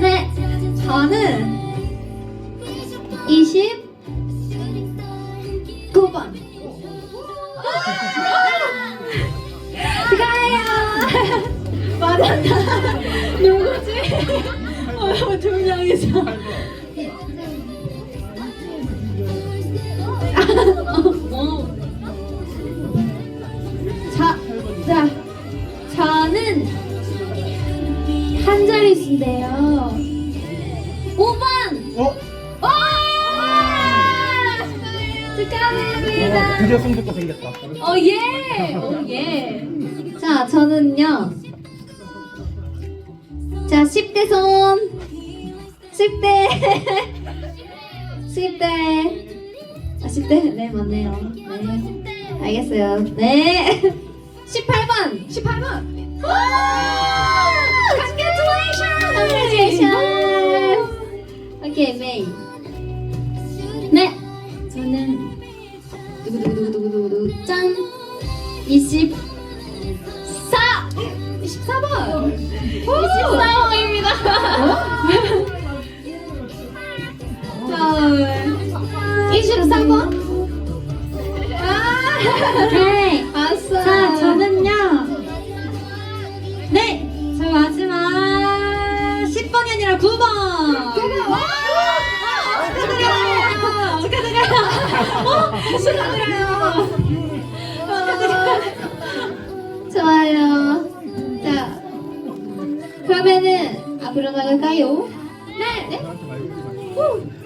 네, 저는 29번. 축하해요. 맞았다. 누구지? 어, 두 명이서. 저는 한 자릿수인데요. 5번! 어? 와! 축하드립니다. 드디어 승부가 생겼다. 어, 예! 오, 예. 자, 저는요. 자, 10대 손. 10대. 10대. 아, 10대? 네, 맞네요. 네. 알겠어요. 네. 18번! 18번! Congratulations! 오케이, 메이. 네. 저는 두구두구두구두구두구 짠 24 24번 어? 축하드려요. 좋아요. 자, 그러면은 앞으로 나갈까요? 네. 네. 후.